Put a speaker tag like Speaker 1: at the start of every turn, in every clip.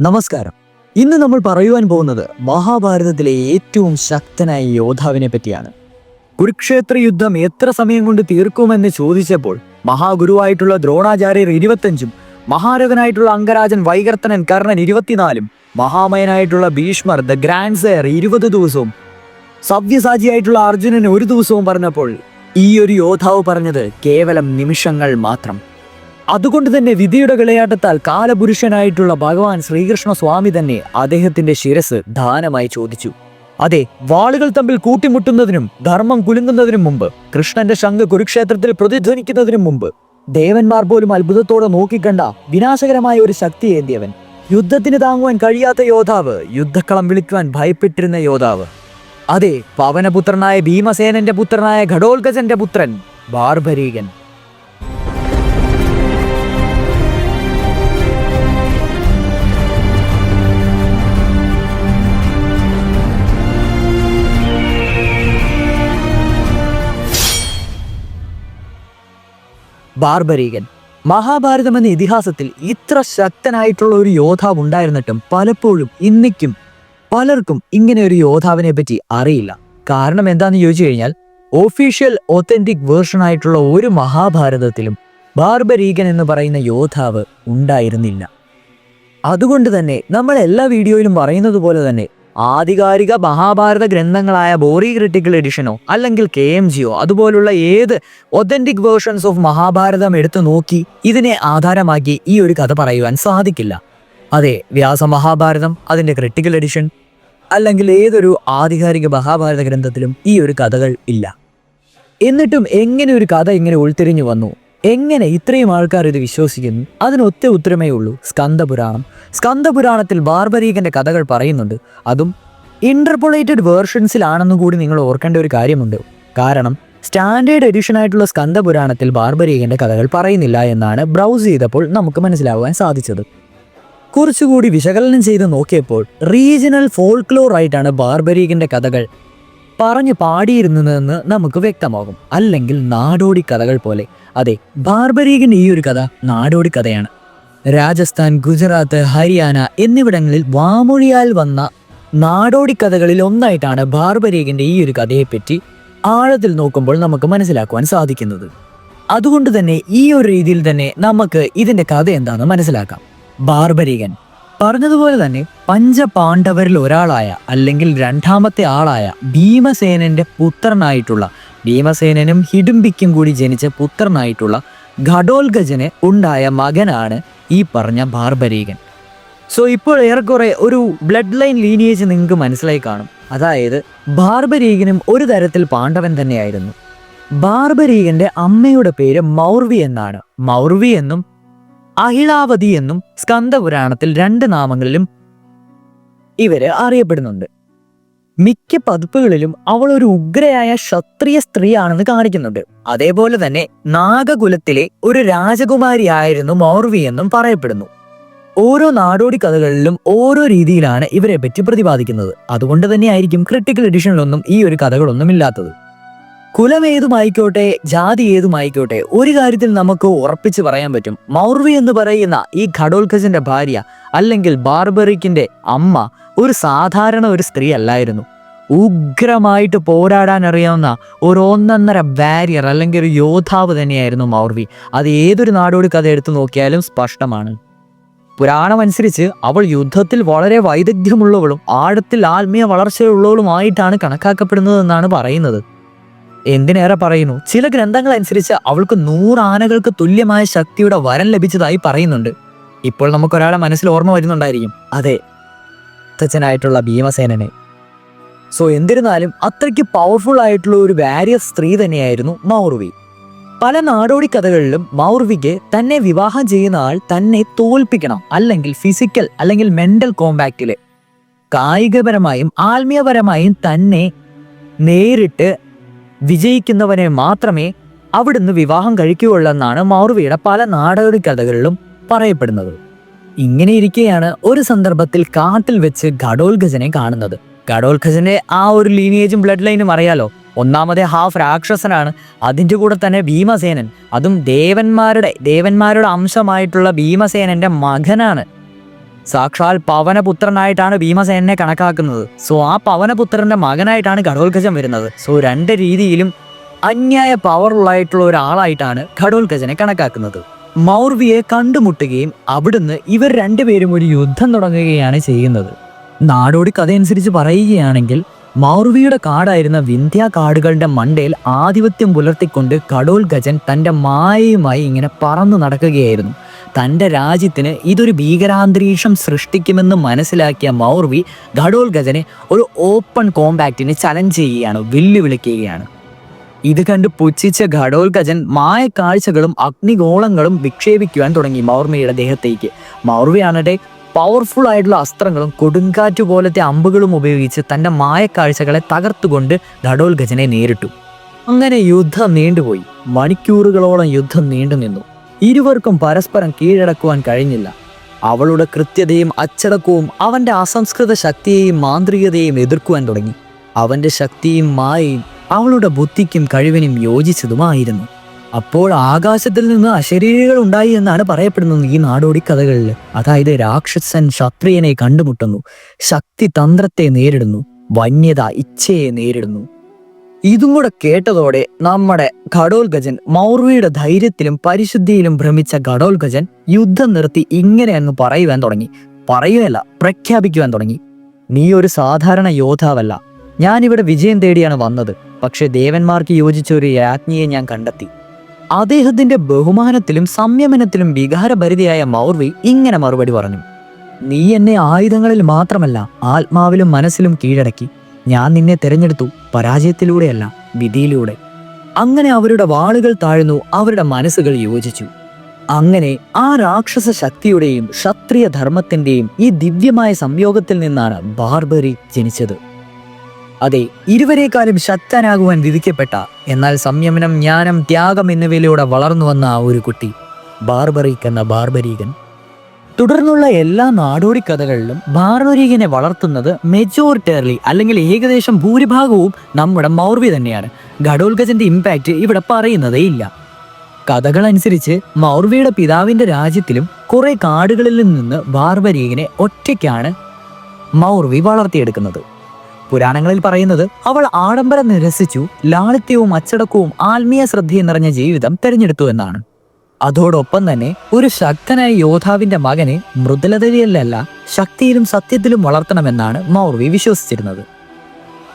Speaker 1: നമസ്കാരം. ഇന്ന് നമ്മൾ പറയുവാൻ പോകുന്നത് മഹാഭാരതത്തിലെ ഏറ്റവും ശക്തനായ യോദ്ധാവിനെ പറ്റിയാണ്. കുരുക്ഷേത്ര യുദ്ധം എത്ര സമയം കൊണ്ട് തീർക്കുമെന്ന് ചോദിച്ചപ്പോൾ മഹാഗുരുവായിട്ടുള്ള ദ്രോണാചാര്യർ ഇരുപത്തഞ്ചും മഹാരഥനായിട്ടുള്ള അംഗരാജൻ വൈകർത്തനൻ കർണൻ ഇരുപത്തിനാലും മഹാമയനായിട്ടുള്ള ഭീഷ്മർ ദ ഗ്രാൻഡ് സെയർ ഇരുപത് ദിവസവും സവ്യസാചിയായിട്ടുള്ള അർജുനൻ ഒരു ദിവസവും പറഞ്ഞപ്പോൾ ഈ ഒരു യോദ്ധാവ് പറഞ്ഞത് കേവലം നിമിഷങ്ങൾ മാത്രം. അതുകൊണ്ട് തന്നെ വിധിയുടെ വിളയാട്ടത്താൽ കാലപുരുഷനായിട്ടുള്ള ഭഗവാൻ ശ്രീകൃഷ്ണ സ്വാമി തന്നെ അദ്ദേഹത്തിന്റെ ശിരസ് ദാനമായി ചോദിച്ചു. അതെ വാളുകൾ തമ്മിൽ കൂട്ടിമുട്ടുന്നതിനും ധർമ്മം കുലുങ്ങുന്നതിനും മുമ്പ് കൃഷ്ണന്റെ ശംഖ് കുരുക്ഷേത്രത്തിൽ പ്രതിധ്വനിക്കുന്നതിനും മുമ്പ് ദേവന്മാർ പോലും അത്ഭുതത്തോടെ നോക്കിക്കണ്ട വിനാശകരമായ ഒരു ശക്തി ഏന്തിയവൻ. യുദ്ധത്തിന് താങ്ങുവാൻ കഴിയാത്ത യോദ്ധാവ് യുദ്ധക്കളം വിളിക്കുവാൻ ഭയപ്പെട്ടിരുന്ന യോദ്ധാവ്. അതെ പവനപുത്രനായ ഭീമസേനന്റെ പുത്രനായ ഘടോൽഗജന്റെ പുത്രൻ ബാർബരീകൻ. ബാർബരീകൻ. മഹാഭാരതം എന്ന ഇതിഹാസത്തിൽ ഇത്ര ശക്തനായിട്ടുള്ള ഒരു യോദ്ധാവ് ഉണ്ടായിരുന്നിട്ടും പലപ്പോഴും ഇന്നിക്കും പലർക്കും ഇങ്ങനെ ഒരു യോദ്ധാവിനെ പറ്റി അറിയില്ല. കാരണം എന്താന്ന് ചോദിച്ചു കഴിഞ്ഞാൽ ഒഫീഷ്യൽ ഒത്തന്റിക് വേർഷൻ ആയിട്ടുള്ള ഒരു മഹാഭാരതത്തിലും ബാർബരീകൻ എന്ന് പറയുന്ന യോദ്ധാവ് ഉണ്ടായിരുന്നില്ല. അതുകൊണ്ട് തന്നെ നമ്മൾ എല്ലാ വീഡിയോയിലും പറയുന്നത് പോലെ തന്നെ ആധികാരിക മഹാഭാരത ഗ്രന്ഥങ്ങളായ ബോറി ക്രിട്ടിക്കൽ എഡിഷനോ അല്ലെങ്കിൽ കെ എം ജിയോ അതുപോലുള്ള ഏത് ഒതന്റിക് വേർഷൻസ് ഓഫ് മഹാഭാരതം എടുത്തു നോക്കി ഇതിനെ ആധാരമാക്കി ഈ ഒരു കഥ പറയുവാൻ സാധിക്കില്ല. അതെ വ്യാസ മഹാഭാരതം അതിന്റെ ക്രിട്ടിക്കൽ എഡിഷൻ അല്ലെങ്കിൽ ഏതൊരു ആധികാരിക മഹാഭാരത ഗ്രന്ഥത്തിലും ഈ ഒരു കഥകൾ ഇല്ല. എന്നിട്ടും എങ്ങനെ ഒരു കഥ ഇങ്ങനെ ഉൾത്തിരിഞ്ഞു വന്നു? എങ്ങനെ ഇത്രയും ആൾക്കാർ ഇത് വിശ്വസിക്കുന്നു? അതിന് ഒറ്റ ഉത്തരമേ ഉള്ളൂ. സ്കന്ദപുരാണം. സ്കന്ദപുരാണത്തിൽ ബാർബരീകന്റെ കഥകൾ പറയുന്നുണ്ട്. അതും ഇന്റർപൊളേറ്റഡ് വേർഷൻസിലാണെന്നും കൂടി നിങ്ങൾ ഓർക്കേണ്ട ഒരു കാര്യമുണ്ട്. കാരണം സ്റ്റാൻഡേർഡ് എഡിഷൻ ആയിട്ടുള്ള സ്കന്ദപുരാണത്തിൽ ബാർബരീകന്റെ കഥകൾ പറയുന്നില്ല എന്നാണ് ബ്രൗസ് ചെയ്തപ്പോൾ നമുക്ക് മനസ്സിലാവാൻ സാധിച്ചത്. കുറച്ചുകൂടി വിശകലനം ചെയ്ത് നോക്കിയപ്പോൾ റീജിയണൽ ഫോൾക്ലോർ ആയിട്ടാണ് ബാർബരീകന്റെ കഥകൾ പറഞ്ഞു പാടിയിരുന്നതെന്ന് നമുക്ക് വ്യക്തമാകും. അല്ലെങ്കിൽ നാടോടി കഥകൾ പോലെ. അതെ ബാർബരീകിന്റെ ഈ ഒരു കഥ നാടോടി കഥയാണ്. രാജസ്ഥാൻ ഗുജറാത്ത് ഹരിയാന എന്നിവിടങ്ങളിൽ വാമൊഴിയാൽ വന്ന നാടോടി കഥകളിൽ ഒന്നായിട്ടാണ് ബാർബരീകിന്റെ ഈ ഒരു കഥയെപ്പറ്റി ആഴത്തിൽ നോക്കുമ്പോൾ നമുക്ക് മനസ്സിലാക്കുവാൻ സാധിക്കുന്നത്. അതുകൊണ്ട് തന്നെ ഈ ഒരു രീതിയിൽ തന്നെ നമുക്ക് ഇതിന്റെ കഥ എന്താണെന്ന് മനസ്സിലാക്കാം. ബാർബരീകൻ പറഞ്ഞതുപോലെ തന്നെ പഞ്ചപാണ്ഡവരിൽ ഒരാളായ അല്ലെങ്കിൽ രണ്ടാമത്തെ ആളായ ഭീമസേനന്റെ പുത്രനായിട്ടുള്ള ഭീമസേനനും ഹിഡുംബിക്കും കൂടി ജനിച്ച പുത്രനായിട്ടുള്ള ഘടോൽഗജന് ഉണ്ടായ മകനാണ് ഈ പറഞ്ഞ ബാർബരീകൻ. സോ ഇപ്പോൾ ഏറെക്കുറെ ഒരു ബ്ലഡ് ലൈൻ ലീനിയേജ് നിങ്ങൾക്ക് മനസ്സിലായി കാണും. അതായത് ബാർബരീകനും ഒരു തരത്തിൽ പാണ്ഡവൻ തന്നെയായിരുന്നു. ബാർബരീകന്റെ അമ്മയുടെ പേര് മൗർവി എന്നാണ്. മൗർവി എന്നും അഹിളാവതി എന്നും സ്കന്ദപുരാണത്തിൽ രണ്ട് നാമങ്ങളിലും ഇവർ അറിയപ്പെടുന്നുണ്ട്. മിക്ക പതിപ്പുകളിലും അവൾ ഒരു ഉഗ്രയായ ക്ഷത്രിയ സ്ത്രീയാണെന്ന് കാണിക്കുന്നുണ്ട്. അതേപോലെ തന്നെ നാഗകുലത്തിലെ ഒരു രാജകുമാരിയായിരുന്നു മൗർവി എന്നും പറയപ്പെടുന്നു. ഓരോ നാടോടി കഥകളിലും ഓരോ രീതിയിലാണ് ഇവരെ പറ്റി പ്രതിപാദിക്കുന്നത്. അതുകൊണ്ട് തന്നെയായിരിക്കും ക്രിട്ടിക്കൽ എഡിഷനിലൊന്നും ഈ ഒരു കഥകളൊന്നും ഇല്ലാത്തത്. കുലം ഏതുമായിക്കോട്ടെ ജാതി ഏതുമായിക്കോട്ടെ ഒരു കാര്യത്തിൽ നമുക്ക് ഉറപ്പിച്ച് പറയാൻ പറ്റും. മൗർവി എന്ന് പറയുന്ന ഈ ഘടോൽഖജന്റെ ഭാര്യ അല്ലെങ്കിൽ ബാർബറിക്കിന്റെ അമ്മ ഒരു സാധാരണ ഒരു സ്ത്രീ അല്ലായിരുന്നു. ഉഗ്രമായിട്ട് പോരാടാൻ അറിയാവുന്ന ഒരു ഒന്നൊന്നര വാരിയർ അല്ലെങ്കിൽ ഒരു യോദ്ധാവ് തന്നെയായിരുന്നു മൗർവി. അത് ഏതൊരു നാടോടി കഥ എടുത്തു നോക്കിയാലും സ്പഷ്ടമാണ്. പുരാണമനുസരിച്ച് അവൾ യുദ്ധത്തിൽ വളരെ വൈദഗ്ധ്യമുള്ളവളും ആഴത്തിൽ ആത്മീയ വളർച്ചയുള്ളവളുമായിട്ടാണ് കണക്കാക്കപ്പെടുന്നതെന്നാണ് പറയുന്നത്. എന്തിനേറെ പറയുന്നു? ചില ഗ്രന്ഥങ്ങൾ അനുസരിച്ച് അവൾക്ക് നൂറ് ആനകൾക്ക് തുല്യമായ ശക്തിയുടെ വരം ലഭിച്ചതായി പറയുന്നുണ്ട്. ഇപ്പോൾ നമുക്കൊരാളെ മനസ്സിൽ ഓർമ്മ വരുന്നുണ്ടായിരിക്കും. അതെ തച്ചനായിട്ടുള്ള ഭീമസേനനെ. സോ എന്നിരുന്നാലും അത്രയ്ക്ക് പവർഫുൾ ആയിട്ടുള്ള ഒരു വാരിയർ സ്ത്രീ തന്നെയായിരുന്നു മൗർവി. പല നാടോടി കഥകളിലും മൗർവിക്ക് തന്നെ വിവാഹം ചെയ്യുന്ന ആൾ തന്നെ തോൽപ്പിക്കണം അല്ലെങ്കിൽ ഫിസിക്കൽ അല്ലെങ്കിൽ മെന്റൽ കോമ്പാക്റ്റിൽ കായികപരമായും ആത്മീയപരമായും തന്നെ നേരിട്ട് വിജയിക്കുന്നവനെ മാത്രമേ അവിടുന്ന് വിവാഹം കഴിക്കുകയുള്ളൂ എന്നാണ് മൗർവിയുടെ പല നാടോടി കഥകളിലും പറയപ്പെടുന്നത്. ഇങ്ങനെ ഇരിക്കെയാണ് ഒരു സന്ദർഭത്തിൽ കാട്ടിൽ വെച്ച് ഘടോൽഖജനെ കാണുന്നത്. ഘടോൽഖജന്റെ ആ ഒരു ലീനിയേജും ബ്ലഡ് ലൈനും അറിയാലോ? ഒന്നാമത്തെ ഹാഫ് രാക്ഷസനാണ്. അതിന്റെ കൂടെ തന്നെ ഭീമസേനൻ. അതും ദേവന്മാരുടെ ദേവന്മാരുടെ അംശമായിട്ടുള്ള ഭീമസേനന്റെ മകനാണ്. സാക്ഷാൽ പവനപുത്രനായിട്ടാണ് ഭീമസേനെ കണക്കാക്കുന്നത്. സോ ആ പവനപുത്രന്റെ മകനായിട്ടാണ് ഘടോത്കജൻ വരുന്നത്. സോ രണ്ട് രീതിയിലും അന്യായ പവറുള്ള ആയിട്ടുള്ള ഒരാളായിട്ടാണ് ഘടോത്കജനെ കണക്കാക്കുന്നത്. മൗർവിയെ കണ്ടുമുട്ടുകയും അവിടുന്ന് ഇവർ രണ്ടുപേരും ഒരു യുദ്ധം തുടങ്ങുകയാണ് ചെയ്യുന്നത്. നാടോടി കഥയനുസരിച്ച് പറയുകയാണെങ്കിൽ മൗർവിയുടെ കാടായിരുന്ന വിന്ധ്യ കാടുകളുടെ മണ്ടയിൽ ആധിപത്യം പുലർത്തിക്കൊണ്ട് കടോൽ ഗജൻ തന്റെ മായയുമായി ഇങ്ങനെ പറന്നു നടക്കുകയായിരുന്നു. തന്റെ രാജ്യത്തിന് ഇതൊരു ഭീകരാന്തരീക്ഷം സൃഷ്ടിക്കുമെന്ന് മനസ്സിലാക്കിയ മൗർവി ഘടോൽഗജനെ ഒരു ഓപ്പൺ കോമ്പാക്റ്റിന് ചലഞ്ച് ചെയ്യുകയാണ് വെല്ലുവിളിക്കുകയാണ്. ഇത് കണ്ട് പുച്ഛിച്ച മായ മായക്കാഴ്ചകളും അഗ്നിഗോളങ്ങളും വിക്ഷേപിക്കുവാൻ തുടങ്ങി മൗർമിയുടെ ദേഹത്തേക്ക്. മൗർവിയാണട്ടെ പവർഫുൾ ആയിട്ടുള്ള അസ്ത്രങ്ങളും കൊടുങ്കാറ്റ് പോലത്തെ അമ്പുകളും ഉപയോഗിച്ച് തന്റെ മായക്കാഴ്ചകളെ തകർത്തുകൊണ്ട് ഘടോൽഗജനെ നേരിട്ടു. അങ്ങനെ യുദ്ധം നീണ്ടുപോയി. മണിക്കൂറുകളോളം യുദ്ധം നീണ്ടു നിന്നു ഇരുവർക്കും പരസ്പരം കീഴടക്കുവാൻ കഴിഞ്ഞില്ല. അവളുടെ കൃത്യതയും അച്ചടക്കവും അവന്റെ അസംസ്കൃത ശക്തിയെയും മാന്ത്രികതയെയും എതിർക്കുവാൻ തുടങ്ങി. അവന്റെ ശക്തിയും മായയും അവളുടെ ബുദ്ധിക്കും കഴിവിനും യോജിച്ചതുമായിരുന്നു. അപ്പോൾ ആകാശത്തിൽ നിന്ന് അശരീരികൾ ഉണ്ടായി എന്നാണ് പറയപ്പെടുന്നത് ഈ നാടോടി കഥകളിൽ. അതായത് രാക്ഷസൻ ക്ഷത്രിയനെ കണ്ടുമുട്ടുന്നു. ശക്തി തന്ത്രത്തെ നേരിടുന്നു. വന്യത ഇച്ഛയെ നേരിടുന്നു. ഇതും കൂടെ കേട്ടതോടെ നമ്മുടെ ഘടോത്കജൻ മൗർവിയുടെ ധൈര്യത്തിലും പരിശുദ്ധിയിലും ഭ്രമിച്ച ഘടോത്കജൻ യുദ്ധം നിർത്തി ഇങ്ങനെ അങ്ങ് പറയുവാൻ തുടങ്ങി. പറയുകയല്ല പ്രഖ്യാപിക്കുവാൻ തുടങ്ങി. നീ ഒരു സാധാരണ യോദ്ധാവല്ല. ഞാനിവിടെ വിജയം തേടിയാണ് വന്നത്. പക്ഷേ ദേവന്മാർക്ക് യോജിച്ച ഒരു രാജ്ഞിയെ ഞാൻ കണ്ടെത്തി. അദ്ദേഹത്തിന്റെ ബഹുമാനത്തിലും സംയമനത്തിലും വികാരഭരിതയായ മൗർവി ഇങ്ങനെ മറുപടി പറഞ്ഞു. നീ എന്നെ ആയുധങ്ങളിൽ മാത്രമല്ല ആത്മാവിലും മനസ്സിലും കീഴടക്കി. ഞാൻ നിന്നെ തിരഞ്ഞെടുത്തു പരാജയത്തിലൂടെയല്ല വിധിയിലൂടെ. അങ്ങനെ അവരുടെ വാളുകൾ താഴ്ന്നു അവരുടെ മനസ്സുകൾ യോജിച്ചു. അങ്ങനെ ആ രാക്ഷസ ശക്തിയുടെയും ക്ഷത്രിയ ധർമ്മത്തിന്റെയും ഈ ദിവ്യമായ സംയോഗത്തിൽ നിന്നാണ് ബാർബറി ജനിച്ചത്. അതെ ഇരുവരെക്കാളും ശക്തനാകുവാൻ വിധിക്കപ്പെട്ട എന്നാൽ സംയമനം ജ്ഞാനം ത്യാഗം എന്നിവയിലൂടെ വളർന്നു വന്ന ഒരു കുട്ടി ബാർബറിക് എന്ന ബാർബരീകൻ. തുടർന്നുള്ള എല്ലാ നാടോടി കഥകളിലും ഭാർവരീകനെ വളർത്തുന്നത് മെജോറിറ്റേർലി അല്ലെങ്കിൽ ഏകദേശം ഭൂരിഭാഗവും നമ്മുടെ മൗർവി തന്നെയാണ്. ഘടോൽഗജന്റെ ഇമ്പാക്റ്റ് ഇവിടെ പറയുന്നതേ ഇല്ല. കഥകളനുസരിച്ച് മൗർവിയുടെ പിതാവിന്റെ രാജ്യത്തിലും കുറെ കാടുകളിൽ നിന്ന് ഭാർവരീകനെ ഒറ്റയ്ക്കാണ് മൗർവി വളർത്തിയെടുക്കുന്നത്. പുരാണങ്ങളിൽ പറയുന്നത് അവൾ ആഡംബരം നിരസിച്ചു ലാളിത്യവും അച്ചടക്കവും ആത്മീയ ശ്രദ്ധയും നിറഞ്ഞ ജീവിതം തെരഞ്ഞെടുത്തു എന്നാണ്. അതോടൊപ്പം തന്നെ ഒരു ശക്തനായ യോദ്ധാവിന്റെ മകനെ മൃദുലതയിലല്ല ശക്തിയിലും സത്യത്തിലും വളർത്തണമെന്നാണ് മൗർവി വിശ്വസിച്ചിരുന്നത്.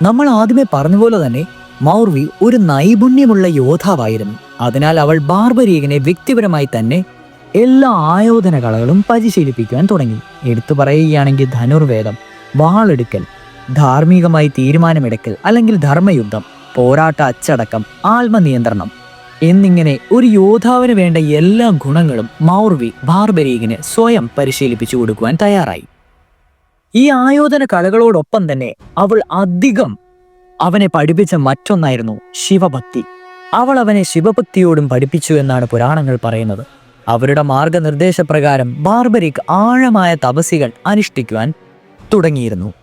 Speaker 1: നമ്മൾ ആദ്യമേ പറഞ്ഞ തന്നെ മൗർവി ഒരു നൈപുണ്യമുള്ള യോദ്ധാവായിരുന്നു. അതിനാൽ അവൾ ബാർബരീകനെ വ്യക്തിപരമായി തന്നെ എല്ലാ ആയോധന കലകളും പരിശീലിപ്പിക്കുവാൻ തുടങ്ങി. എടുത്തു പറയുകയാണെങ്കിൽ ധനുർവേദം വാളെടുക്കൽ ധാർമ്മികമായി തീരുമാനമെടുക്കൽ അല്ലെങ്കിൽ ധർമ്മയുദ്ധം പോരാട്ട അച്ചടക്കം ആത്മനിയന്ത്രണം എന്നിങ്ങനെ ഒരു യോദ്ധാവിന് വേണ്ട എല്ലാ ഗുണങ്ങളും മൗർവി ബാർബരീകിന് സ്വയം പരിശീലിപ്പിച്ചു കൊടുക്കുവാൻ തയ്യാറായി. ഈ ആയോധന കലകളോടൊപ്പം തന്നെ അവൾ അധികം അവനെ പഠിപ്പിച്ച മറ്റൊന്നായിരുന്നു ശിവഭക്തി. അവൾ അവനെ ശിവഭക്തിയോടും പഠിപ്പിച്ചു എന്നാണ് പുരാണങ്ങൾ പറയുന്നത്. അവരുടെ മാർഗനിർദ്ദേശപ്രകാരം ബാർബരിക് ആഴമായ തപസികൾ അനുഷ്ഠിക്കുവാൻ തുടങ്ങിയിരുന്നു.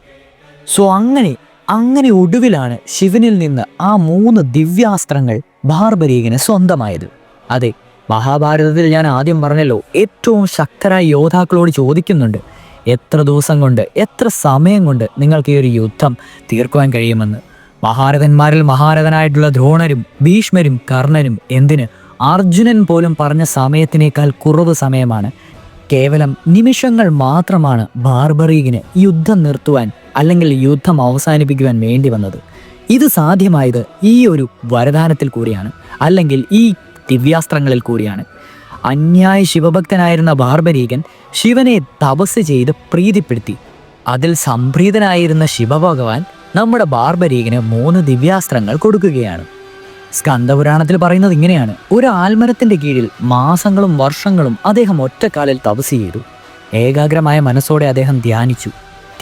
Speaker 1: സോ അങ്ങനെ അങ്ങനെ ഒടുവിലാണ് ശിവനിൽ നിന്ന് ആ മൂന്ന് ദിവ്യാസ്ത്രങ്ങൾ ബാർബരീകിന് സ്വന്തമായത്. അതെ മഹാഭാരതത്തിൽ ഞാൻ ആദ്യം പറഞ്ഞല്ലോ ഏറ്റവും ശക്തരായ യോദ്ധാക്കളോട് ചോദിക്കുന്നുണ്ട് എത്ര ദിവസം കൊണ്ട് എത്ര സമയം കൊണ്ട് നിങ്ങൾക്ക് ഈ ഒരു യുദ്ധം തീർക്കുവാൻ കഴിയുമെന്ന്. മഹാരഥന്മാരിൽ മഹാരഥനായിട്ടുള്ള ദ്രോണരും ഭീഷ്മരും കർണനും എന്തിന് അർജുനൻ പോലും പറഞ്ഞ സമയത്തിനേക്കാൾ കുറവ് സമയമാണ്. കേവലം നിമിഷങ്ങൾ മാത്രമാണ് ബാർബറീഗിന് യുദ്ധം നിർത്തുവാൻ അല്ലെങ്കിൽ യുദ്ധം അവസാനിപ്പിക്കുവാൻ വേണ്ടി വന്നത്. ഇത് സാധ്യമായത് ഈ ഒരു വരദാനത്തിൽ കൂടിയാണ് അല്ലെങ്കിൽ ഈ ദിവ്യാസ്ത്രങ്ങളിൽ കൂടിയാണ്. അന്യായ ശിവഭക്തനായിരുന്ന ബാർബരീകൻ ശിവനെ തപസ് ചെയ്ത് പ്രീതിപ്പെടുത്തി. അതിൽ സംപ്രീതനായിരുന്ന ശിവഭഗവാൻ നമ്മുടെ ബാർബരീകന് മൂന്ന് ദിവ്യാസ്ത്രങ്ങൾ കൊടുക്കുകയാണ്. സ്കന്ദപുരാണത്തിൽ പറയുന്നത് ഇങ്ങനെയാണ്. ഒരു ആൽമരത്തിന്റെ കീഴിൽ മാസങ്ങളും വർഷങ്ങളും അദ്ദേഹം ഒറ്റക്കാലിൽ തപസ് ചെയ്തു. ഏകാഗ്രമായ മനസ്സോടെ അദ്ദേഹം ധ്യാനിച്ചു.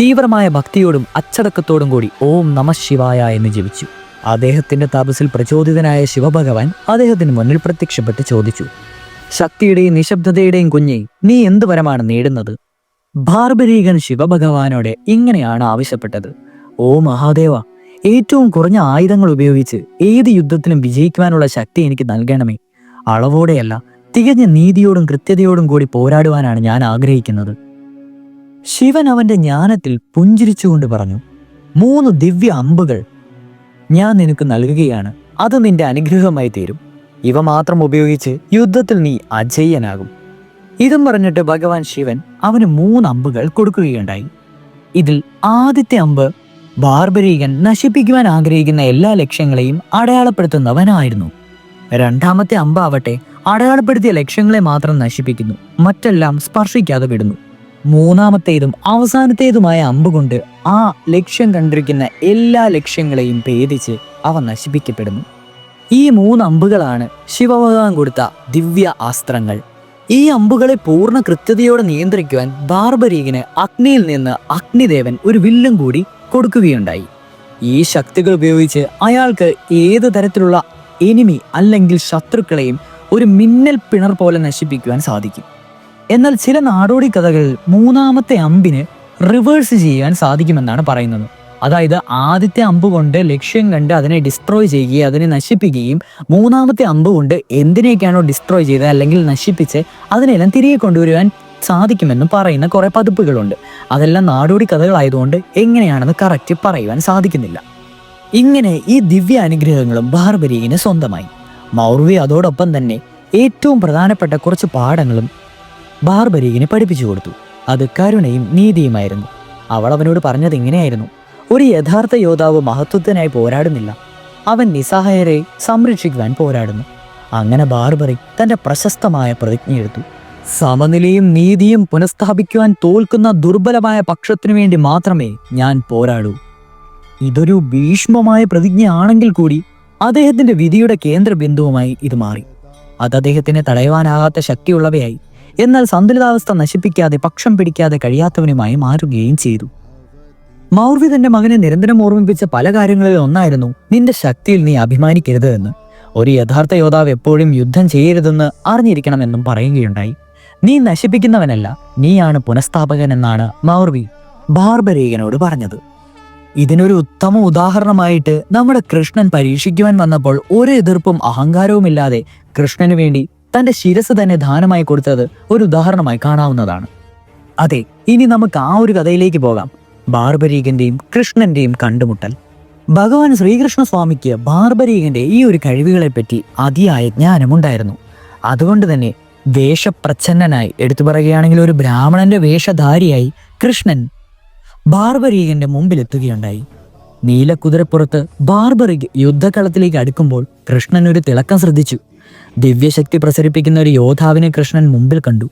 Speaker 1: തീവ്രമായ ഭക്തിയോടും അച്ചടക്കത്തോടും കൂടി ഓം നമ ശിവായ എന്ന് ജപിച്ചു. അദ്ദേഹത്തിന്റെ തപസിൽ പ്രചോദിതനായ ശിവഭഗവാൻ അദ്ദേഹത്തിന് മുന്നിൽ പ്രത്യക്ഷപ്പെട്ട് ചോദിച്ചു ശക്തിയുടെയും നിശബ്ദതയുടെയും കുഞ്ഞെ നീ എന്ത് വരമാണ് നേടുന്നത്? ബാർബരീകൻ ശിവഭഗവാനോട് ഇങ്ങനെയാണ് ആവശ്യപ്പെട്ടത്. ഓ മഹാദേവ ഏറ്റവും കുറഞ്ഞ ആയുധങ്ങൾ ഉപയോഗിച്ച് ഏത് യുദ്ധത്തിലും വിജയിക്കുവാനുള്ള ശക്തി എനിക്ക് നൽകണമേ. അളവോടെയല്ല തികഞ്ഞ നീതിയോടും കൃത്യതയോടും കൂടി പോരാടുവാനാണ് ഞാൻ ആഗ്രഹിക്കുന്നത്. ശിവൻ അവന്റെ ജ്ഞാനത്തിൽ പുഞ്ചിരിച്ചുകൊണ്ട് പറഞ്ഞു മൂന്ന് ദിവ്യ അമ്പുകൾ ഞാൻ നിനക്ക് നൽകുകയാണ്. അത് നിന്റെ അനുഗ്രഹമായി തീരും. ഇവ മാത്രം ഉപയോഗിച്ച് യുദ്ധത്തിൽ നീ അജയ്യനാകും ഇതും പറഞ്ഞിട്ട് ഭഗവാൻ ശിവൻ അവന് മൂന്ന് അമ്പുകൾ കൊടുക്കുകയുണ്ടായി. ഇതിൽ ആദ്യത്തെ അമ്പ് ബാർബരീകൻ നശിപ്പിക്കുവാൻ ആഗ്രഹിക്കുന്ന എല്ലാ ലക്ഷ്യങ്ങളെയും അടയാളപ്പെടുത്തുന്നവനായിരുന്നു. രണ്ടാമത്തെ അമ്പാവട്ടെ അടയാളപ്പെടുത്തിയ ലക്ഷ്യങ്ങളെ മാത്രം നശിപ്പിക്കുന്നു. മറ്റെല്ലാം സ്പർശിക്കാതെ വിടുന്നു. മൂന്നാമത്തേതും അവസാനത്തേതുമായ അമ്പുകൊണ്ട് ആ ലക്ഷ്യം കണ്ടിരിക്കുന്ന എല്ലാ ലക്ഷ്യങ്ങളെയും ഭേദിച്ച് അവ നശിപ്പിക്കപ്പെടുന്നു. ഈ മൂന്ന് അമ്പുകളാണ് ശിവഭഗവാൻ കൊടുത്ത ദിവ്യ അസ്ത്രങ്ങൾ ഈ അമ്പുകളെ പൂർണ കൃത്യതയോടെ നിയന്ത്രിക്കുവാൻ ബാർബരീകിന് അഗ്നിയിൽ നിന്ന് അഗ്നിദേവൻ ഒരു വില്ലും കൂടി കൊടുക്കുകയുണ്ടായി. ഈ ശക്തികൾ ഉപയോഗിച്ച് അയാൾക്ക് ഏത് തരത്തിലുള്ള എനിമി അല്ലെങ്കിൽ ശത്രുക്കളെയും ഒരു മിന്നൽ പിണർ പോലെ നശിപ്പിക്കുവാൻ സാധിക്കും. എന്നാൽ ചില നാടോടി കഥകൾ മൂന്നാമത്തെ അമ്പിന് റിവേഴ്സ് ചെയ്യാൻ സാധിക്കുമെന്നാണ് പറയുന്നത്. അതായത് ആദ്യത്തെ അമ്പ് കൊണ്ട് ലക്ഷ്യം കണ്ട് അതിനെ ഡിസ്ട്രോയ് ചെയ്യുകയും അതിനെ നശിപ്പിക്കുകയും മൂന്നാമത്തെ അമ്പ് കൊണ്ട് എന്തിനെയൊക്കെയാണോ ഡിസ്ട്രോയ് ചെയ്തത് അല്ലെങ്കിൽ നശിപ്പിച്ച് അതിനെല്ലാം തിരികെ കൊണ്ടുവരുവാൻ സാധിക്കുമെന്ന് പറയുന്ന കുറേ പതിപ്പുകളുണ്ട്. അതെല്ലാം നാടോടി കഥകളായതുകൊണ്ട് എങ്ങനെയാണെന്ന് കറക്റ്റ് പറയുവാൻ സാധിക്കുന്നില്ല. ഇങ്ങനെ ഈ ദിവ്യ അനുഗ്രഹങ്ങളും ബാർബരീന് സ്വന്തമായി. മൗർവി അതോടൊപ്പം തന്നെ ഏറ്റവും പ്രധാനപ്പെട്ട കുറച്ച് പാഠങ്ങളും ബാർബരീകിന് പഠിപ്പിച്ചു കൊടുത്തു. അത് കരുണയും നീതിയുമായിരുന്നു. അവൾ അവനോട് പറഞ്ഞത് ഇങ്ങനെയായിരുന്നു. ഒരു യഥാർത്ഥ യോദ്ധാവ് മഹത്വത്തിനായി പോരാടുന്നില്ല. അവൻ നിസ്സഹായരെ സംരക്ഷിക്കുവാൻ പോരാടുന്നു. അങ്ങനെ ബാർബറി തന്റെ പ്രശസ്തമായ പ്രതിജ്ഞയെടുത്തു സമനിലയും നീതിയും പുനഃസ്ഥാപിക്കുവാൻ തോൽക്കുന്ന ദുർബലമായ പക്ഷത്തിനു വേണ്ടി മാത്രമേ ഞാൻ പോരാടൂ. ഇതൊരു ഭീഷ്മമായ പ്രതിജ്ഞയാണെങ്കിൽ കൂടി അദ്ദേഹത്തിന്റെ വിധിയുടെ കേന്ദ്ര ബിന്ദുവുമായി ഇത് മാറി. അത് അദ്ദേഹത്തിന് തടയുവാനാകാത്ത ശക്തിയുള്ളവയായി. എന്നാൽ സന്തുലിതാവസ്ഥ നശിപ്പിക്കാതെ പക്ഷം പിടിക്കാതെ കഴിയാത്തവനുമായി മാറുകയും ചെയ്തു. മൗർവി തന്റെ മകനെ നിരന്തരം ഓർമ്മിപ്പിച്ച പല കാര്യങ്ങളിൽ ഒന്നായിരുന്നു നിന്റെ ശക്തിയിൽ നീ അഭിമാനിക്കരുത് എന്ന്. ഒരു യഥാർത്ഥ യോദ്ധാവ് എപ്പോഴും യുദ്ധം ചെയ്യരുതെന്ന് അറിഞ്ഞിരിക്കണമെന്നും പറയുകയുണ്ടായി. നീ നശിപ്പിക്കുന്നവനല്ല നീയാണ് പുനഃസ്ഥാപകൻ എന്നാണ് മൗർവി ബാർബരീകനോട് പറഞ്ഞത്. ഇതിനൊരു ഉത്തമ ഉദാഹരണമായിട്ട് നമ്മുടെ കൃഷ്ണൻ പരീക്ഷിക്കുവാൻ വന്നപ്പോൾ ഒരു എതിർപ്പും അഹങ്കാരവുമില്ലാതെ കൃഷ്ണന് വേണ്ടി തന്റെ ശിരസ് തന്നെ ദാനമായി കൊടുത്തത് ഒരു ഉദാഹരണമായി കാണാവുന്നതാണ്. അതെ ഇനി നമുക്ക് ആ ഒരു കഥയിലേക്ക് പോകാം. ബാർബരീകന്റെയും കൃഷ്ണന്റെയും കണ്ടുമുട്ടൽ. ഭഗവാൻ ശ്രീകൃഷ്ണ സ്വാമിക്ക് ബാർബരീകന്റെ ഈ ഒരു കഴിവുകളെ കഴിവുകളെപ്പറ്റി അതിയായ ജ്ഞാനമുണ്ടായിരുന്നു. അതുകൊണ്ട് തന്നെ വേഷപ്രച്ഛന്നനായി എടുത്തു പറയുകയാണെങ്കിൽ ഒരു ബ്രാഹ്മണന്റെ വേഷധാരിയായി കൃഷ്ണൻ ബാർബരീകന്റെ മുമ്പിലെത്തുകയുണ്ടായി. നീലക്കുതിരപ്പുറത്ത് ബാർബറിക് യുദ്ധക്കളത്തിലേക്ക് അടുക്കുമ്പോൾ കൃഷ്ണൻ ഒരു തിളക്കം ശ്രദ്ധിച്ചു. ദിവ്യശക്തി പ്രസരിപ്പിക്കുന്ന ഒരു യോദ്ധാവിനെ കൃഷ്ണൻ മുമ്പിൽ കണ്ടു.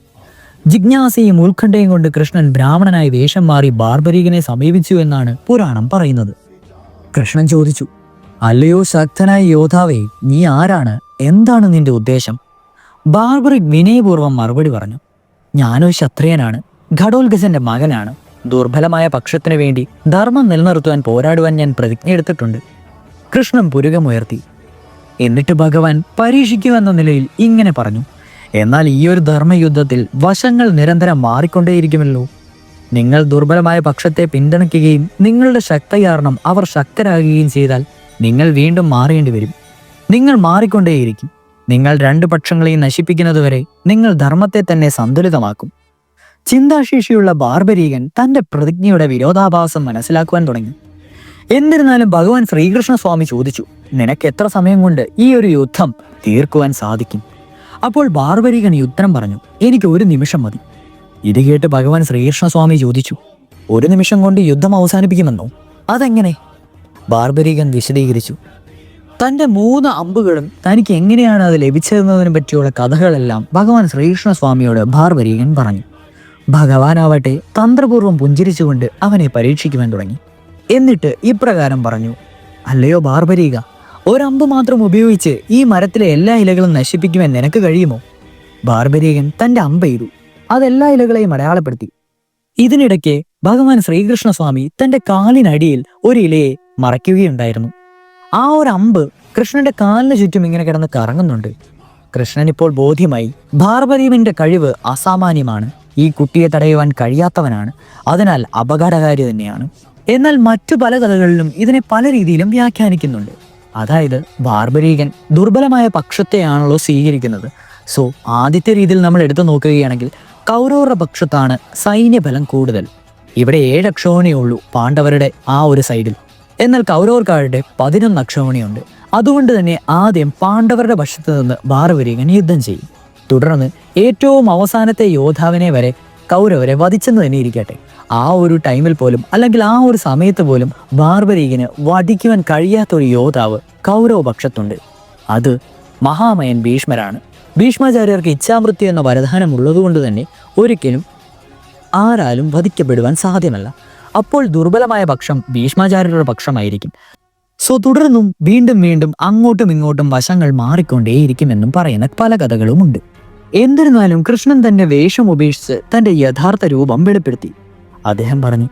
Speaker 1: ജിജ്ഞാസയും ഉത്കണ്ഠയും കൊണ്ട് കൃഷ്ണൻ ബ്രാഹ്മണനായി വേഷം മാറി ബാർബരീകനെ സമീപിച്ചു എന്നാണ് പുരാണം പറയുന്നത്. കൃഷ്ണൻ ചോദിച്ചു അല്ലയോ ശക്തനായ യോദ്ധാവേ നീ ആരാണ്? എന്താണ് നിന്റെ ഉദ്ദേശം? ബാർബറിക് വിനയപൂർവം മറുപടി പറഞ്ഞു ഞാനൊരു ക്ഷത്രിയനാണ് ഘടോൽഗസന്റെ മകനാണ്. ദുർബലമായ പക്ഷത്തിനു വേണ്ടി ധർമ്മം നിലനിർത്തുവാൻ പോരാടുവാൻ ഞാൻ പ്രതിജ്ഞ എടുത്തിട്ടുണ്ട് കൃഷ്ണൻ പുരുകമുയർത്തി എന്നിട്ട് ഭഗവാൻ പരീക്ഷിക്കുമെന്ന നിലയിൽ ഇങ്ങനെ പറഞ്ഞു. എന്നാൽ ഈ ഒരു ധർമ്മയുദ്ധത്തിൽ വശങ്ങൾ നിരന്തരം മാറിക്കൊണ്ടേയിരിക്കുമല്ലോ. നിങ്ങൾ ദുർബലമായ പക്ഷത്തെ പിന്തുണയ്ക്കുകയും നിങ്ങളുടെ ശക്തി കാരണം അവർ ശക്തരാകുകയും ചെയ്താൽ നിങ്ങൾ വീണ്ടും മാറേണ്ടി വരും. നിങ്ങൾ മാറിക്കൊണ്ടേയിരിക്കും. നിങ്ങൾ രണ്ട് പക്ഷങ്ങളെയും നശിപ്പിക്കുന്നതുവരെ നിങ്ങൾ ധർമ്മത്തെ തന്നെ സന്തുലിതമാക്കും. ചിന്താശേഷിയുള്ള ബാർബരീകൻ തന്റെ പ്രതിജ്ഞയുടെ വിരോധാഭാസം മനസ്സിലാക്കുവാൻ തുടങ്ങി. എന്നിരുന്നാലും ഭഗവാൻ ശ്രീകൃഷ്ണസ്വാമി ചോദിച്ചു നിനക്ക് എത്ര സമയം കൊണ്ട് ഈ ഒരു യുദ്ധം തീർക്കുവാൻ സാധിക്കും? അപ്പോൾ ബാർബരികൻ ഉത്തരം പറഞ്ഞു എനിക്ക് ഒരു നിമിഷം മതി. ഇത് കേട്ട് ഭഗവാൻ ശ്രീകൃഷ്ണസ്വാമി ചോദിച്ചു ഒരു നിമിഷം കൊണ്ട് യുദ്ധം അവസാനിപ്പിക്കുമെന്നോ? അതെങ്ങനെ? ബാർബരീകൻ വിശദീകരിച്ചു തന്റെ മൂന്ന് അമ്പുകളും തനിക്ക് എങ്ങനെയാണ് അത് ലഭിച്ചതെന്നതിനെ പറ്റിയുള്ള കഥകളെല്ലാം ഭഗവാൻ ശ്രീകൃഷ്ണസ്വാമിയോട് ബാർബരീകൻ പറഞ്ഞു. ഭഗവാനാവട്ടെ തന്ത്രപൂർവം പുഞ്ചിരിച്ചുകൊണ്ട് അവനെ പരീക്ഷിക്കുവാൻ തുടങ്ങി. എന്നിട്ട് ഇപ്രകാരം പറഞ്ഞു അല്ലയോ ബാർബരീക ഒരമ്പ് മാത്രം ഉപയോഗിച്ച് ഈ മരത്തിലെ എല്ലാ ഇലകളും നശിപ്പിക്കുവാൻ നിനക്ക് കഴിയുമോ? ബാർബരീകൻ തന്റെ അമ്പ ചെയ്തു അതെല്ലാ ഇലകളെയും അടയാളപ്പെടുത്തി. ഇതിനിടയ്ക്ക് ഭഗവാൻ ശ്രീകൃഷ്ണസ്വാമി തന്റെ കാലിനടിയിൽ ഒരു ഇലയെ മറയ്ക്കുകയുണ്ടായിരുന്നു. ആ ഒരു അമ്പ് കൃഷ്ണന്റെ കാലിന് ചുറ്റും ഇങ്ങനെ കിടന്ന് കറങ്ങുന്നുണ്ട്. കൃഷ്ണൻ ഇപ്പോൾ ബോധ്യമായി ഭാർബരീവിന്റെ കഴിവ് അസാമാന്യമാണ്. ഈ കുട്ടിയെ തടയുവാൻ കഴിയാത്തവനാണ്. അതിനാൽ അപകടകാരി തന്നെയാണ്. എന്നാൽ മറ്റു പല കഥകളിലും ഇതിനെ പല രീതിയിലും വ്യാഖ്യാനിക്കുന്നുണ്ട്. അതായത് ബാർബരീകൻ ദുർബലമായ പക്ഷത്തെയാണല്ലോ സ്വീകരിക്കുന്നത്. സോ ആദ്യത്തെ രീതിയിൽ നമ്മൾ എടുത്തു നോക്കുകയാണെങ്കിൽ കൗരവരുടെ പക്ഷത്താണ് സൈന്യബലം കൂടുതൽ. ഇവിടെ ഏഴ് അക്ഷോണിയേ ഉള്ളൂ പാണ്ഡവരുടെ ആ ഒരു സൈഡിൽ. എന്നാൽ കൗരവർക്കാരുടെ പതിനൊന്ന് അക്ഷോണിയുണ്ട്. അതുകൊണ്ട് തന്നെ ആദ്യം പാണ്ഡവരുടെ പക്ഷത്ത് നിന്ന് ബാർബരീകൻ യുദ്ധം ചെയ്യും. തുടർന്ന് ഏറ്റവും അവസാനത്തെ യോദ്ധാവിനെ വരെ കൗരവരെ വധിച്ചെന്ന് തന്നെ ഇരിക്കട്ടെ. ആ ഒരു ടൈമിൽ പോലും അല്ലെങ്കിൽ ആ ഒരു സമയത്ത് പോലും ബാർബരീകന് വധിക്കുവാൻ കഴിയാത്ത ഒരു യോദ്ധാവ് കൗരവപക്ഷത്തുണ്ട്. അത് മഹാമയൻ ഭീഷ്മരാണ്. ഭീഷ്മാചാര്യർക്ക് ഇച്ഛാമൃത്യു എന്ന വരദാനം ഉള്ളതുകൊണ്ട് തന്നെ ഒരിക്കലും ആരാലും വധിക്കപ്പെടുവാൻ സാധ്യമല്ല. അപ്പോൾ ദുർബലമായ പക്ഷം ഭീഷ്മാചാര്യരുടെ പക്ഷമായിരിക്കും. സോ തുടർന്നും വീണ്ടും വീണ്ടും അങ്ങോട്ടും ഇങ്ങോട്ടും വശങ്ങൾ മാറിക്കൊണ്ടേയിരിക്കുമെന്നും പറയുന്ന പല കഥകളുമുണ്ട്. എന്നിരുന്നാലും കൃഷ്ണൻ തന്റെ വേഷം ഉപേക്ഷിച്ച് തന്റെ യഥാർത്ഥ രൂപം വെളിപ്പെടുത്തി. അദ്ദേഹം പറഞ്ഞു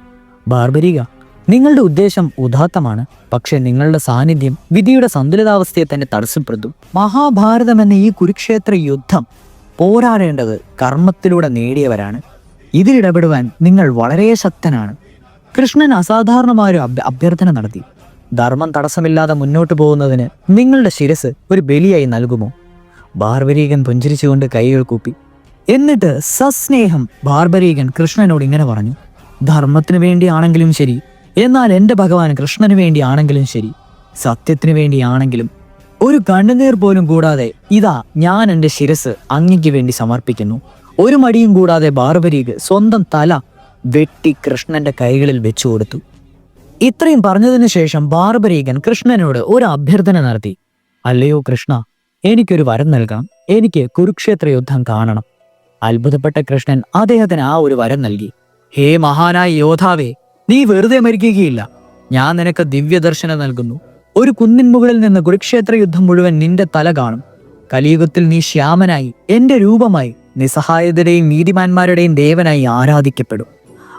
Speaker 1: ബാർബരിക നിങ്ങളുടെ ഉദ്ദേശം ഉദാത്തമാണ്. പക്ഷെ നിങ്ങളുടെ സാന്നിധ്യം വിധിയുടെ സന്തുലിതാവസ്ഥയെ തന്നെ തടസ്സപ്പെടുത്തും. മഹാഭാരതം എന്ന ഈ കുരുക്ഷേത്ര യുദ്ധം പോരാടേണ്ടത് കർമ്മത്തിലൂടെ നേടിയവരാണ്. ഇതിലിടപെടുവാൻ നിങ്ങൾ വളരെ ശക്തനാണ്. കൃഷ്ണൻ അസാധാരണമായ ഒരു അഭ്യർത്ഥന നടത്തി. ധർമ്മം തടസ്സമില്ലാതെ മുന്നോട്ട് പോകുന്നതിന് നിങ്ങളുടെ ശിരസ് ഒരു ബലിയായി നൽകുമോ? ബാർബരീകൻ പുഞ്ചിരിച്ചുകൊണ്ട് കൈകൾ കൂപ്പി. എന്നിട്ട് സസ്നേഹം ബാർബരീകൻ കൃഷ്ണനോട് ഇങ്ങനെ പറഞ്ഞു. ധർമ്മത്തിന് വേണ്ടിയാണെങ്കിലും ശരി. എന്നാൽ എന്റെ ഭഗവാൻ കൃഷ്ണന് വേണ്ടിയാണെങ്കിലും ശരി. സത്യത്തിന് വേണ്ടിയാണെങ്കിലും. ഒരു കണ്ണുനീർ പോലും കൂടാതെ ഇതാ ഞാൻ എന്റെ ശിരസ് അങ്ങയ്ക്ക് വേണ്ടി സമർപ്പിക്കുന്നു. ഒരു മടിയും കൂടാതെ ബാർബരീക് സ്വന്തം തല വെട്ടി കൃഷ്ണന്റെ കൈകളിൽ വെച്ചു കൊടുത്തു. ഇത്രയും പറഞ്ഞതിനു ശേഷം ബാർബരീകൻ കൃഷ്ണനോട് ഒരു അഭ്യർത്ഥന നടത്തി. അല്ലയോ കൃഷ്ണ എനിക്കൊരു വരം നൽകാം. എനിക്ക് കുരുക്ഷേത്ര യുദ്ധം കാണണം. അത്ഭുതപ്പെട്ട കൃഷ്ണൻ അദ്ദേഹത്തിന് ആ ഒരു വരം നൽകി. ഹേ മഹാനായ യോദ്ധാവേ നീ വെറുതെ മരിക്കുകയില്ല. ഞാൻ നിനക്ക് ദിവ്യദർശനം നൽകുന്നു. ഒരു കുന്നിൻ മുകളിൽ നിന്ന് കുരുക്ഷേത്ര യുദ്ധം മുഴുവൻ നിന്റെ തല കാണും. കലിയുഗത്തിൽ നീ ശ്യാമനായി എന്റെ രൂപമായി നിസ്സഹായതരെയും നീതിമാന്മാരുടെയും ദേവനായി ആരാധിക്കപ്പെടും.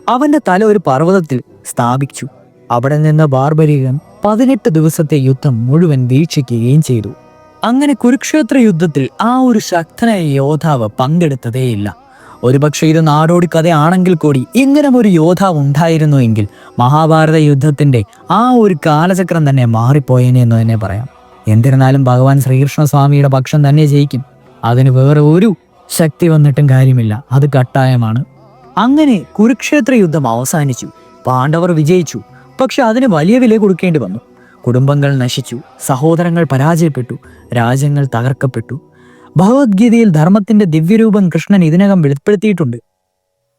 Speaker 1: അവന്റെ തല ഒരു പർവതത്തിൽ സ്ഥാപിച്ചു. അവിടെ നിന്ന് ബാർബരികൻ പതിനെട്ട് ദിവസത്തെ യുദ്ധം മുഴുവൻ വീക്ഷിക്കുകയും ചെയ്തു. അങ്ങനെ കുരുക്ഷേത്ര യുദ്ധത്തിൽ ആ ഒരു ശക്തനായ യോദ്ധാവ് പങ്കെടുത്തതേയില്ല. ഒരുപക്ഷെ ഇത് നാടോടി കഥയാണെങ്കിൽ കൂടി ഇങ്ങനെ ഒരു യോദ്ധാവ് ഉണ്ടായിരുന്നു എങ്കിൽ മഹാഭാരത യുദ്ധത്തിന്റെ ആ ഒരു കാലചക്രം തന്നെ മാറിപ്പോയേനെ എന്ന് തന്നെ പറയാം. എന്നിരുന്നാലും ഭഗവാൻ ശ്രീകൃഷ്ണസ്വാമിയുടെ പക്ഷം തന്നെ ജയിക്കും. അതിന് വേറെ ഒരു ശക്തി വന്നിട്ടും കാര്യമില്ല. അത് കട്ടായമാണ്. അങ്ങനെ കുരുക്ഷേത്ര യുദ്ധം അവസാനിച്ചു. പാണ്ഡവർ വിജയിച്ചു. പക്ഷെ അതിന് വലിയ വില കൊടുക്കേണ്ടി വന്നു. കുടുംബങ്ങൾ നശിച്ചു. സഹോദരങ്ങൾ പരാജയപ്പെട്ടു. രാജ്യങ്ങൾ തകർക്കപ്പെട്ടു. ഭഗവത്ഗീതയിൽ ധർമ്മത്തിന്റെ ദിവ്യരൂപം കൃഷ്ണൻ ഇതിനകം വെളിപ്പെടുത്തിയിട്ടുണ്ട്.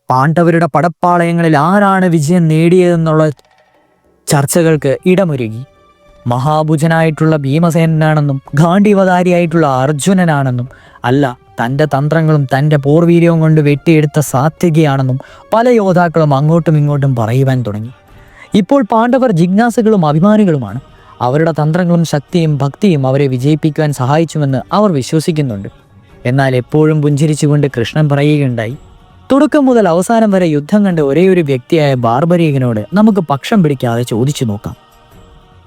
Speaker 1: പാണ്ഡവരുടെ പടപ്പാളയങ്ങളിൽ ആരാണ് വിജയം നേടിയതെന്നുള്ള ചർച്ചകൾക്ക് ഇടമൊരുങ്ങി മഹാഭുജനായിട്ടുള്ള ഭീമസേനനാണെന്നും ഗാന്ധിവതാരിയായിട്ടുള്ള അർജുനനാണെന്നും അല്ല തന്റെ തന്ത്രങ്ങളും തന്റെ പോർവീര്യവും കൊണ്ട് വെട്ടിയെടുത്ത സാത്വികയാണെന്നും പല യോദ്ധാക്കളും അങ്ങോട്ടും ഇങ്ങോട്ടും പറയുവാൻ തുടങ്ങി. ഇപ്പോൾ പാണ്ഡവർ ജിജ്ഞാസകളും അഭിമാനികളുമാണ്. അവരുടെ തന്ത്രങ്ങളും ശക്തിയും ഭക്തിയും അവരെ വിജയിപ്പിക്കുവാൻ സഹായിച്ചുവെന്ന് അവർ വിശ്വസിക്കുന്നുണ്ട്. എന്നാൽ എപ്പോഴും പുഞ്ചിരിച്ചുകൊണ്ട് കൃഷ്ണൻ പറയുകയുണ്ടായി തുടക്കം മുതൽ അവസാനം വരെ യുദ്ധം കണ്ട ഒരേയൊരു ഒരു വ്യക്തിയായ ബാർബരീകനോട് നമുക്ക് പക്ഷം പിടിക്കാതെ ചോദിച്ചു നോക്കാം.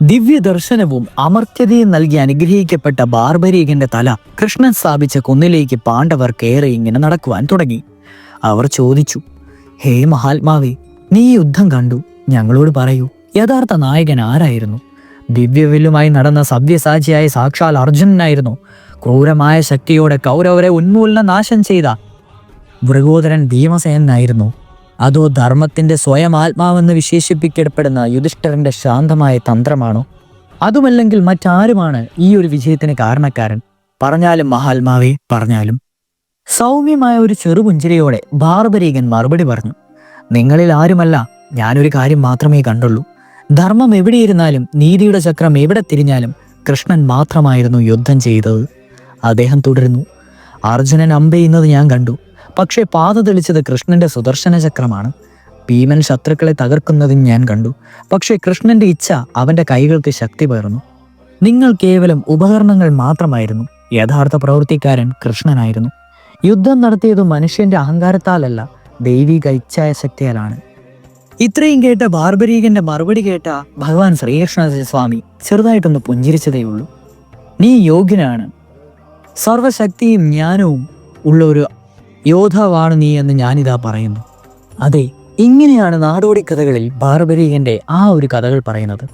Speaker 1: ദിവ്യ ദർശനവും അമർത്യതയും നൽകി അനുഗ്രഹിക്കപ്പെട്ട ബാർബരീകന്റെ തല കൃഷ്ണൻ സ്ഥാപിച്ച കുന്നിലേക്ക് പാണ്ഡവർ കയറി ഇങ്ങനെ നടക്കുവാൻ തുടങ്ങി. അവർ ചോദിച്ചു ഹേ മഹാത്മാവേ നീ യുദ്ധം കണ്ടു? ഞങ്ങളോട് പറയൂ യഥാർത്ഥ നായകൻ ആരായിരുന്നു? ദിവ്യവില്ലുമായി നടന്ന സവ്യസാചിയായ സാക്ഷാൽ അർജുനനായിരുന്നു. ക്രൂരമായ ശക്തിയോടെ കൗരവരെ ഉന്മൂലന നാശം ചെയ്ത മൃഗോദരൻ ഭീമസേനായിരുന്നു. അതോ ധർമ്മത്തിന്റെ സ്വയം ആത്മാവെന്ന് വിശേഷിപ്പിക്കപ്പെടുന്ന യുധിഷ്ഠരന്റെ ശാന്തമായ തന്ത്രമാണോ? അതുമല്ലെങ്കിൽ മറ്റാരുമാണ് ഈ ഒരു വിജയത്തിന് കാരണക്കാരൻ? പറഞ്ഞാലും മഹാത്മാവേ പറഞ്ഞാലും. സൗമ്യമായ ഒരു ചെറുപുഞ്ചിരിയോടെ ബാർബരീകൻ മറുപടി പറഞ്ഞു നിങ്ങളിൽ ആരുമല്ല ഞാനൊരു കാര്യം മാത്രമേ കണ്ടുള്ളൂ. ധർമ്മം എവിടെയിരുന്നാലും നീതിയുടെ ചക്രം എവിടെ തിരിഞ്ഞാലും കൃഷ്ണൻ മാത്രമായിരുന്നു യുദ്ധം ചെയ്തത്. അദ്ദേഹം തുടരുന്നു അർജുനൻ അമ്പെയ്യുന്നത് ഞാൻ കണ്ടു. പക്ഷേ പാത തെളിച്ചത് കൃഷ്ണന്റെ സുദർശന ചക്രമാണ്. ഭീമൻ ശത്രുക്കളെ തകർക്കുന്നതും ഞാൻ കണ്ടു. പക്ഷേ കൃഷ്ണന്റെ ഇച്ഛ അവന്റെ കൈകൾക്ക് ശക്തി പകർന്നു. നിങ്ങൾ കേവലം ഉപകരണങ്ങൾ മാത്രമായിരുന്നു. യഥാർത്ഥ പ്രവൃത്തിക്കാരൻ കൃഷ്ണനായിരുന്നു. യുദ്ധം നടത്തിയത് മനുഷ്യന്റെ അഹങ്കാരത്താലല്ല ദൈവിക ഇച്ഛായ ശക്തിയാലാണ് ഇത്രയും കേട്ട ബാർബരീകന്റെ മറുപടി കേട്ട ഭഗവാൻ ശ്രീകൃഷ്ണ സ്വാമി ചെറുതായിട്ടൊന്ന് പുഞ്ചിരിച്ചതേ ഉള്ളൂ. നീ യോഗ്യനാണ്. സർവശക്തിയും ജ്ഞാനവും ഉള്ള ഒരു യോദ്ധാവാണ് നീ എന്ന് ഞാനിതാ പറയുന്നു. അതെ ഇങ്ങനെയാണ് നാടോടി കഥകളിൽ ബാർബരീകന്റെ ആ ഒരു കഥകൾ പറയുന്നത്.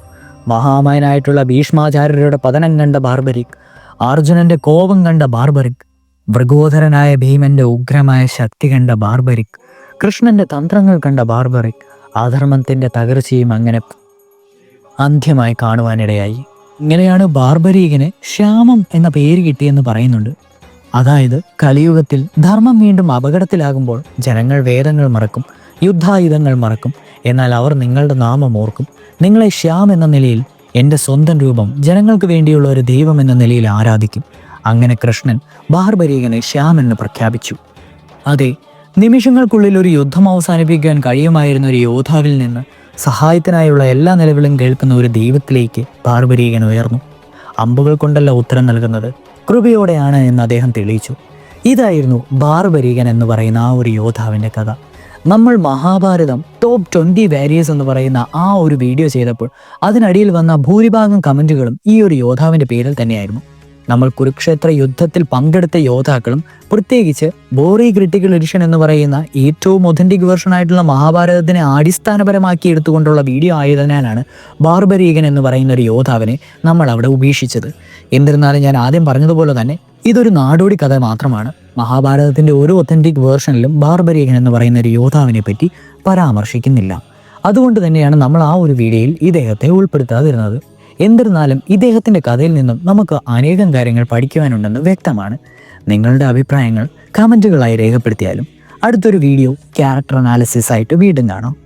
Speaker 1: മഹാമായനായിട്ടുള്ള ഭീഷ്മാചാര്യരുടെ പതനം കണ്ട ബാർബരിക് അർജുനന്റെ കോപം കണ്ട ബാർബരിക് മൃഗോധരനായ ഭീമന്റെ ഉഗ്രമായ ശക്തി കണ്ട ബാർബരിക് കൃഷ്ണന്റെ തന്ത്രങ്ങൾ കണ്ട ബാർബറിക് അധർമ്മത്തിന്റെ തകർച്ചയും അങ്ങനെ അന്ത്യമായി കാണുവാനിടയായി. ഇങ്ങനെയാണ് ബാർബരീകന് ശ്യാമം എന്ന പേര് കിട്ടിയെന്ന് പറയുന്നുണ്ട്. അതായത് കലിയുഗത്തിൽ ധർമ്മം വീണ്ടും അപകടത്തിലാകുമ്പോൾ ജനങ്ങൾ വേദങ്ങൾ മറക്കും യുദ്ധായുധങ്ങൾ മറക്കും. എന്നാൽ അവർ നിങ്ങളുടെ നാമം ഓർക്കും. നിങ്ങളെ ശ്യാം എന്ന നിലയിൽ എന്റെ സ്വന്തം രൂപം ജനങ്ങൾക്ക് വേണ്ടിയുള്ള ഒരു ദൈവം എന്ന നിലയിൽ ആരാധിക്കും. അങ്ങനെ കൃഷ്ണൻ ബാർബരീകനെ ശ്യാം എന്ന് പ്രഖ്യാപിച്ചു. അതെ നിമിഷങ്ങൾക്കുള്ളിൽ ഒരു യുദ്ധം അവസാനിപ്പിക്കാൻ കഴിയുമായിരുന്ന ഒരു യോദ്ധാവിൽ നിന്ന് സഹായത്തിനായുള്ള എല്ലാ നിലവിലും കേൾക്കുന്ന ഒരു ദൈവത്തിലേക്ക് പാർവരീകൻ ഉയർന്നു. അമ്പുകൾ കൊണ്ടല്ല ഉത്തരം നൽകുന്നത്. കൃപയോടെയാണ് എന്ന് അദ്ദേഹം തെളിയിച്ചു. ഇതായിരുന്നു ബാർബരീകൻ എന്ന് പറയുന്ന ആ ഒരു യോദ്ധാവിന്റെ കഥ. നമ്മൾ മഹാഭാരതം ടോപ്പ് ട്വന്റി വാരിയേഴ്സ് എന്ന് പറയുന്ന ആ ഒരു വീഡിയോ ചെയ്തപ്പോൾ അതിനടിയിൽ വന്ന ഭൂരിഭാഗം കമന്റുകളും ഈ ഒരു യോദ്ധാവിന്റെ പേരിൽ തന്നെയായിരുന്നു. നമ്മൾ കുരുക്ഷേത്ര യുദ്ധത്തിൽ പങ്കെടുത്ത യോദ്ധാക്കളും പ്രത്യേകിച്ച് ബോറി ക്രിട്ടിക്കൽ എഡിഷൻ എന്ന് പറയുന്ന ഏറ്റവും ഒതന്റിക് വേർഷൻ ആയിട്ടുള്ള മഹാഭാരതത്തിനെ അടിസ്ഥാനപരമാക്കി എടുത്തുകൊണ്ടുള്ള വീഡിയോ ആയതിനാലാണ് ബാർബരീകൻ എന്ന് പറയുന്ന ഒരു യോദ്ധാവിനെ നമ്മൾ അവിടെ ഉപേക്ഷിച്ചത്. എന്നിരുന്നാലും ഞാൻ ആദ്യം പറഞ്ഞതുപോലെ തന്നെ ഇതൊരു നാടോടി കഥ മാത്രമാണ്. മഹാഭാരതത്തിന്റെ ഒരു ഒത്തന്റിക് വേർഷനിലും ബാർബരീകൻ എന്ന് പറയുന്ന ഒരു യോദ്ധാവിനെ പറ്റി പരാമർശിക്കുന്നില്ല. അതുകൊണ്ട് തന്നെയാണ് നമ്മൾ ആ ഒരു വീഡിയോയിൽ ഇദ്ദേഹത്തെ ഉൾപ്പെടുത്താതിരുന്നത്. എന്നിരുന്നാലും ഇദ്ദേഹത്തിന്റെ കഥയിൽ നിന്നും നമുക്ക് അനേകം കാര്യങ്ങൾ പഠിക്കുവാനുണ്ടെന്ന് വ്യക്തമാണ്. നിങ്ങളുടെ അഭിപ്രായങ്ങൾ കമന്റുകളായി രേഖപ്പെടുത്തിയാലും അടുത്തൊരു വീഡിയോ ക്യാരക്ടർ അനാലിസിസ് ആയിട്ട് വീണ്ടും കാണാം.